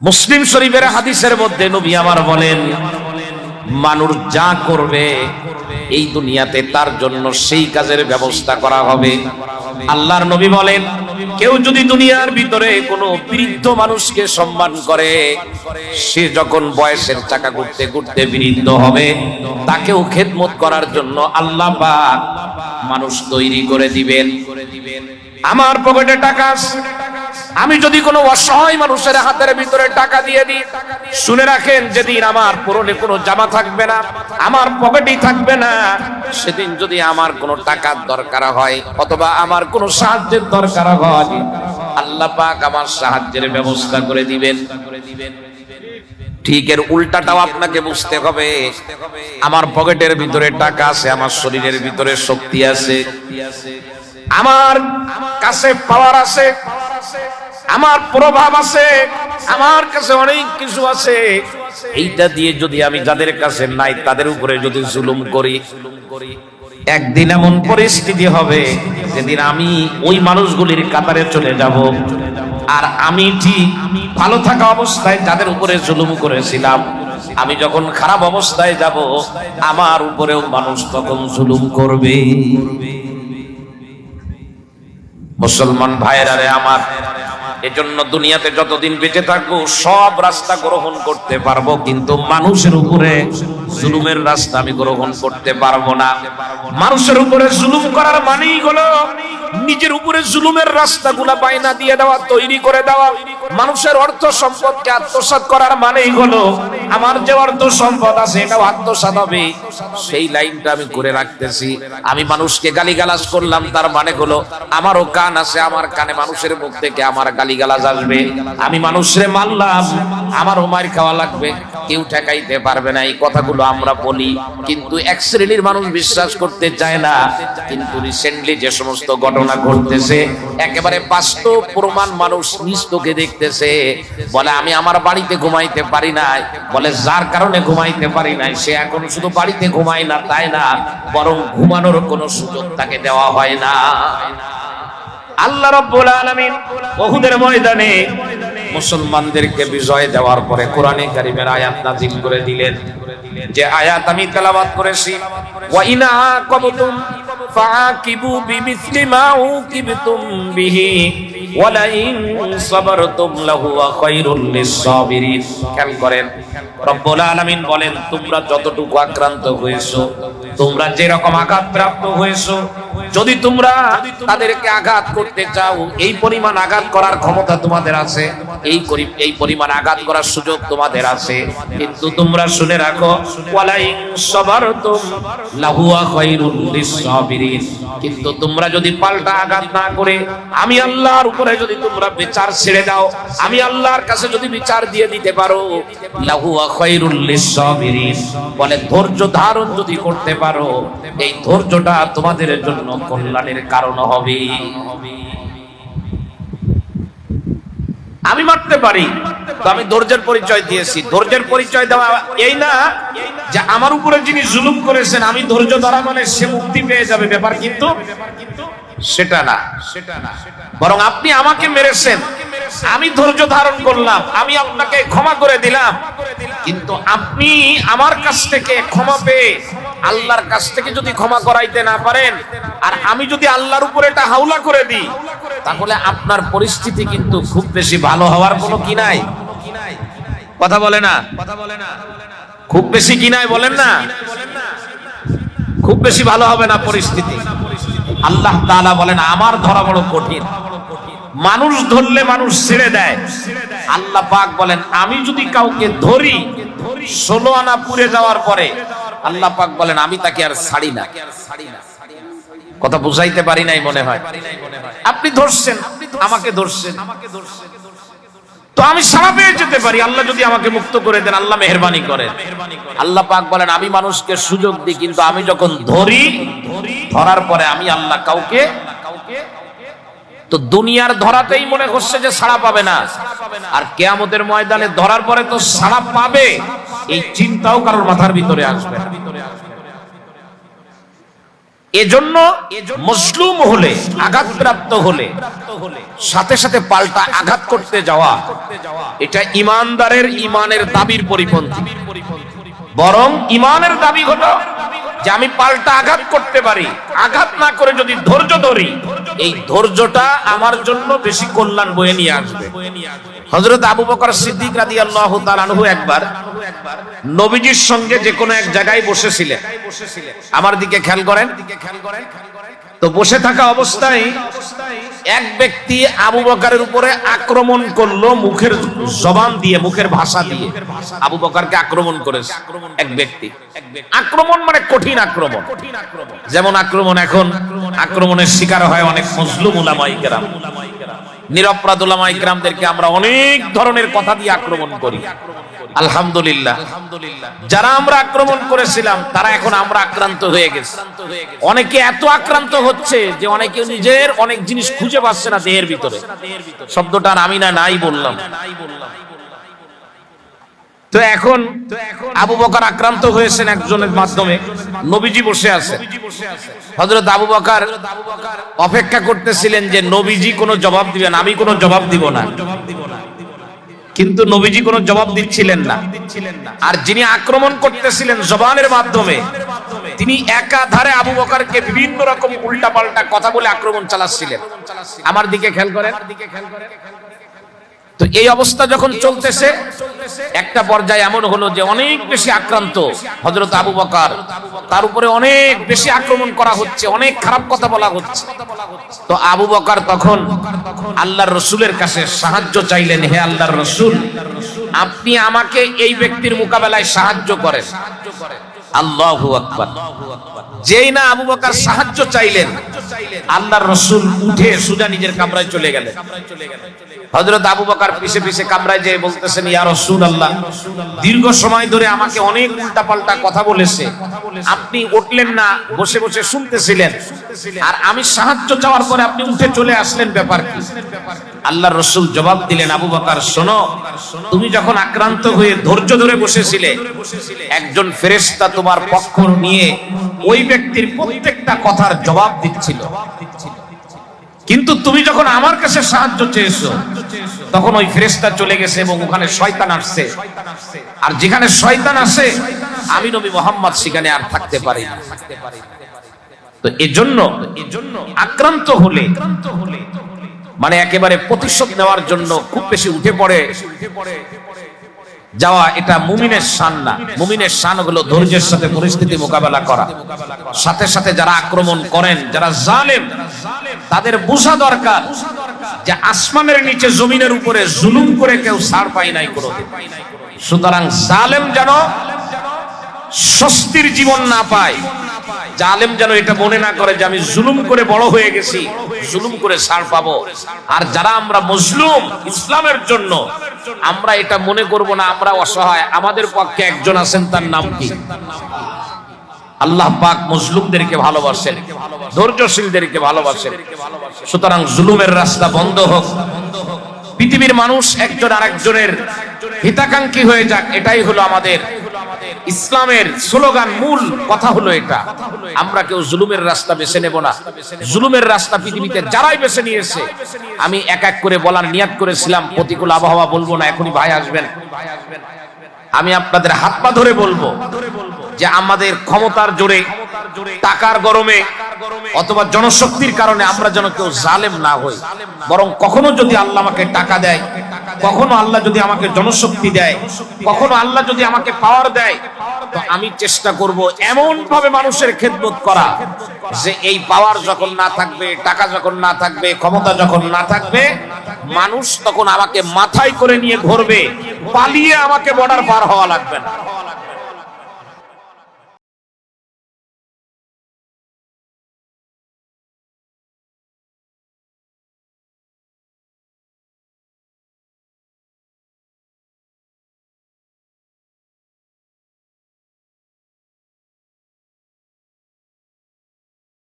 মুসলিম শরীফের হাদিসের মধ্যে নবী আমার বলেন, মানুষ যা করবে এই দুনিয়াতে তার জন্য সেই কাজের ব্যবস্থা করা হবে। আল্লাহর নবী বলেন, কেউ যদি দুনিয়ার ভিতরে কোনো বৃদ্ধ মানুষকে সম্মান করে, সে যখন বয়সের চাকা ঘুরতে ঘুরতে বৃদ্ধ হবে, তাকেও খেদমত করার জন্য আল্লাহ পাক মানুষ তৈরি করে দিবেন। আমার পকেটে টাকা আমি যদি কোনো অসহায় মানুষের হাতের ভিতরে টাকা দিয়ে দিই, শুনে রাখেন, যেদিন আমার পরনে কোনো জামা থাকবে না, আমার পকেটেই থাকবে না, সেদিন যদি আমার কোনো টাকার দরকার হয়, অথবা আমার কোনো সাহায্যের দরকার হয়, আল্লাহ পাক আমার সাহায্যের ব্যবস্থা করে দিবেন। ঠিক এর উল্টাটাও আপনাকে বুঝতে হবে। আমার পকেটের ভিতরে টাকা আছে, আমার শরীরের ভিতরে শক্তি আছে। আমার কাছে পাওয়ার আছে আমার প্রভাব আছে, আমার কাছে অনেক কিছু আছে। এইটা দিয়ে যদি আমি যাদের কাছে নাই, তাদের উপরে যদি জুলুম করি, একদিন এমন পরিস্থিতি হবে যেদিন আমি ওই মানুষগুলির কাতারে চলে যাব। আর আমি ঠিক ভালো থাকা অবস্থায় যাদের উপরে জুলুম করেছিলাম, আমি যখন খারাপ অবস্থায় যাব, আমার উপরেও মানুষ তখন জুলুম করবে। মুসলমান ভাইরারে আমার এজন্য দুনিয়াতে যতদিন বেঁচে থাকব, সব রাস্তা গ্রহণ করতে পারব। কিন্তু মানুষের উপরে জুলুমের রাস্তা আমি গ্রহণ করতে পারব না। মানুষের উপরে জুলুম করার মানেই হলো নিজের উপরে জুলুমের রাস্তাগুলা বাইনা দিয়ে দেওয়া, তৈরি করে দেওয়া। মানুষের অর্থ সম্পদকে আত্মসাৎ করার মানেই হলো আমার যে অর্থ সম্পদ আছে, এটাও আত্মসাৎ হবে। সেই লাইনটা আমি করে রাখতেছি। আমি মানুষকে গালিগালাজ করলাম, তার মানে হলো আমারও কান আছে, আমার কানে মানুষের মুখ থেকে আমার গালিগালাজ আসবে। আমি মানুষরে মারলাম আমারও মার খাওয়া লাগবে। কেউ ঠেকাইতে পারবে না, এই কথাগুলো আমরা বলি। কিন্তু এক শ্রেণির মানুষ বিশ্বাস করতে চায় না। কিন্তু রিসেন্টলি যে সমস্ত ঘটনা ঘটতেছে, একেবারে বাস্তব প্রমাণ মানুষ চোখে দেখতেছে। বলে, আমি আমার বাড়িতে ঘুমাইতে পারি নাই। বলে, যার কারণে ঘুমাইতে পারি নাই, সে এখন শুধু বাড়িতে ঘুমায় না, তাই না? বরং ঘুমানোর কোনো সুযোগ তাকে দেওয়া হয় না। আল্লাহ রাব্বুল আলামিন ওহুদের ময়দানে মুসলমানদেরকে বিজয় দেওয়ার পরে কোরআনে কারিমের আয়াত নাযিল করে দিলেন। যে আয়াত আমি তেলাওয়াত করেছি, ওয়া ইনা আকাবতুম ফাআকিবু বিমিসলি মা উকিবতুম বিহি ওয়ালাইন সাবারতুম লাহুয়া খায়রুল লিস-সাবিরিন। খেয়াল করেন, রব্বুল আলামিন বলেন, তোমরা যতটুকু আক্রান্ত হয়েছো, তোমরা যেরকম আঘাত প্রাপ্ত হয়েছো যদি তোমরা তাদেরকে আঘাত করতে চাও, এই পরিমাণ আঘাত করার ক্ষমতা তোমাদের আছে, এই এই পরিমাণ আঘাত করার সুযোগ তোমাদের আছে। কিন্তু তোমরা শুনে রাখো কিন্তু তোমরা যদি পাল্টা আঘাত না করে, আমি আল্লাহর উপরে যদি তোমরা বিচার ছেড়ে দাও, আমি আল্লাহর কাছে যদি বিচার দিয়ে দিতে পারো, লাহুয়া খায়রুল লিস-সাবিরিন। বলে ধৈর্য ধারণ যদি করতে পারো, এই ধৈর্যটা তোমাদের জন্য কল্যাণের কারণ হবে। আমি মারতে পারি আমি ধৈর্যের পরিচয় দিয়েছি। ধৈর্যের পরিচয় দেওয়া এই না যে আমার উপরে যিনি জুলুম করেছেন, আমি ধৈর্য ধরা মানে সে মুক্তি পেয়ে যাবে। ব্যাপার কিন্তু সেটা না সেটা না। বরং আপনি আমাকে মেরেছেন। আমি ধৈর্য ধারণ করলাম। আমি আপনাকে ক্ষমা করে দিলাম। কিন্তু আপনি আমার কাছ থেকে ক্ষমা পেয়ে আল্লাহর কাছ থেকে যদি ক্ষমা করাইতে না পারেন, আর আমি যদি আল্লাহর উপরে এটা হাওলা করে দিই, তাহলে আপনার পরিস্থিতি কিন্তু খুব বেশি ভালো হওয়ার কোনো কি নাই? কথা বলে না? কথা বলে না খুব বেশি কি নাই বলেন না? খুব বেশি ভালো হবে না পরিস্থিতি। আল্লাহ তাআলা বলেন, আমার ধরা বড় কঠিন। মানুষ ধরলে মানুষ ছেড়ে দেয়। আল্লাহ পাক বলেন, আমি যদি কাউকে ধরি, ষোলো আনা পুড়ে যাওয়ার পরে আল্লাহ পাক বলেন, আমি তাকে আর ছাড়ি না। কথা বুঝাইতে পারি নাই মনে হয়। আপনি ধরছেন, আমাকে ধরছেন। তো আমি সারা পেয়ে যেতে পারি, আল্লাহ যদি আমাকে মুক্ত করে দেন, আল্লাহ মেহরবানি করেন। আল্লাহ পাক বলেন, আমি মানুষকে সুযোগ দিই, কিন্তু আমি যখন ধরি, ধরার পরে আমি আল্লাহ কাউকে, তো দুনিয়ার ধরাতেই মনে করছে যে সাড়া পাবে না। আর কেয়ামতের ময়দানে ধরার পরে তো সাড়া পাবে। এই চিন্তাও কারোর মাথার ভিতরে আসবে এজন্য মজলুম হলে, আঘাতপ্রাপ্ত হলে, সাথে সাথে পাল্টা আঘাত করতে যাওয়া, এটা ইমানদারের ইমানের দাবির পরিপন্থী। বরং ইমানের দাবি হলো যে আমি পাল্টা আঘাত করতে পারি, আঘাত না করে যদি ধৈর্য ধরি এই ধৈর্যটা আমার জন্য বেশি কল্যাণ বয়ে নিয়ে আসবে। হজরত আবু বকর সিদ্দিক রাদিয়াল্লাহু তাআলা আনহু একবার নবীজির সঙ্গে যে কোনো এক জায়গায় বসেছিলেন। আমার দিকে খেয়াল করেন। তো বসে থাকা অবস্থায় এক ব্যক্তি আবু বকারের উপরে আক্রমণ করল মুখের জবান দিয়ে, মুখের ভাষা দিয়ে। আবু বকারকে আক্রমণ করেছে এক ব্যক্তি। আক্রমণ মানে কঠিন আক্রমণ। যেমন আক্রমণ এখন, আক্রমণের শিকার হয় অনেক মজলুম উলামাই কেরাম। নিরপরাধ উলামাই কেরামদেরকে আমরা অনেক ধরনের কথা দিয়ে আক্রমণ করি। আলহামদুলিল্লাহ। যারা আমরা আক্রমণ করেছিলাম, তারা এখন আমরা আক্রান্ত হয়ে গেছে। অনেকে এত আক্রান্ত হচ্ছে যে অনেকে নিজের অনেক জিনিস খুঁজে পাচ্ছে না দেহের ভিতরে। শব্দটা আমি না নাই বললাম। তো এখন আবু বকার আক্রান্ত হয়েছেন একজনের মাধ্যমে। নবীজি বসে আছে। হযরত আবু বকার অপেক্ষা করতেছিলেন যে নবীজি কোনো জবাব দিবেন, আমি কোনো জবাব দিব না। কিন্তু নবীজি কোনো জবাব দিচ্ছিলেন না। আর যিনি আক্রমণ করতেছিলেন জবানের মাধ্যমে, তিনি একাধারে আবু বকারকে বিভিন্ন রকম উল্টা পাল্টা কথা বলে আক্রমণ চালাচ্ছিলেন। আমার দিকে খেয়াল করেন। তো এই অবস্থা যখন চলতেছে, একটা পর্যায়ে এমন হলো যে অনেক বেশি আক্রান্ত হজরত আবু বকার। তার উপরে অনেক বেশি আক্রমণ করা হচ্ছে, অনেক খারাপ কথা বলা হচ্ছে। তো আবু বকার তখন আল্লাহর রসুলের কাছে সাহায্য চাইলেন, হে আল্লাহর রসুল, আপনি আমাকে এই ব্যক্তির মোকাবেলায় সাহায্য করেন। আল্লাহু আকবার। যেই না আবু বকার সাহায্য চাইলেন আল্লাহর রসুল উঠে সুজা নিজের কামরায় চলে গেলেন। হযরত আবু বকার পিছে পিছে কামরায় যেয়ে বলতেছেন ইয়া রাসূলুল্লাহ দীর্ঘ সময় ধরে আমাকে অনেক উল্টাপাল্টা কথা বলেছে। আপনি উঠলেন না বসে বসে শুনতেছিলেন। আর আমি সাহায্য চাওয়ার পরে আপনি উঠে চলে আসলেন ব্যাপার কি আল্লাহর রসুল জবাব দিলেন, আবু বকার, শোনো, তুমি যখন আক্রান্ত হয়ে ধৈর্য ধরে বসেছিলে, একজন ফেরেশতা তোমার পক্ষ নিয়ে ওই ব্যক্তির প্রত্যেকটা কথার জবাব দিচ্ছিল। কিন্তু তুমি যখন আমার কাছে সাহায্য চেয়েছো, তখন ওই ফেরেশতা চলে গেছে এবং ওখানে শয়তান আসছে। আর যেখানে শয়তান আসে, আমি নবী মোহাম্মদ সেখানে আর থাকতে পারি তো এজন্য এজন্য আক্রান্ত হলে মানে একেবারে প্রতিশোধ নেওয়ার জন্য খুব বেশি উঠে পড়ে যাওয়া এটা মুমিনের শান না। মুমিনের শান হলো ধৈর্যের সাথে পরিস্থিতি মোকাবেলা করা। সাথে সাথে যারা আক্রমণ করেন, যারা জালেম, তাদের বোঝা দরকার যে আসমানের নিচে জমিনের উপরে জুলুম করে কেউ ছাড় পায় নাই কোনো সুতরাং জালেম যেন স্বস্তির জীবন না পায় জালেম যেন এটা মনে না করে যে আমি জুলুম করে বড় হয়ে গেছি, জুলুম করে সার পাবো। আর যারা আমরা মজলুম ইসলামের জন্য, আমরা এটা মনে করব না, আমরা অসহায়। আমাদের পক্ষে একজন আছেন, তার নাম কি? আল্লাহ পাক মজলুমদেরকে ভালোবাসেন, ধৈর্যশীলদেরকে ভালোবাসেন। সুতরাং জুলুমের রাস্তা বন্ধ হোক। পৃথিবীর মানুষ একজন আরেকজনের হিতাকাঙ্ক্ষী হয়ে যাক, এটাই হলো আমাদের ইসলামের স্লোগান মূল কথা হলো এটা। আমরা কেউ জুলুমের রাস্তা বেছে নেব না। জুলুমের রাস্তা পৃথিবীতে যারাই বেছে নিয়েছে, আমি এক এক করে বলার নিয়াদ করেছিলাম, প্রতিকূল আবহাওয়া বলব না, এখনই ভাই আসবেন। আমি আপনাদের হাত পা ধরে বলব যে আমাদের ক্ষমতার জোরে টাকার গরমে অথবা জনশক্তির কারণে আমরা যেন কেউ জালেম না হই। বরং কখনো যদি আল্লাহ আমাকে টাকা দেয় কখনো আল্লাহ যদি আমাকে জনশক্তি দেয় কখনো আল্লাহ যদি আমাকে পাওয়ার দেয় তো আমি চেষ্টা করব এমন ভাবে মানুষের খেদমত করা যে এই পাওয়ার যখন না থাকবে টাকা যখন না থাকবে ক্ষমতা যখন না থাকবে মানুষ তখন আমাকে মাথায় করে নিয়ে ঘুরবে পালিয়ে আমাকে বর্ডার পার হওয়া লাগবে না।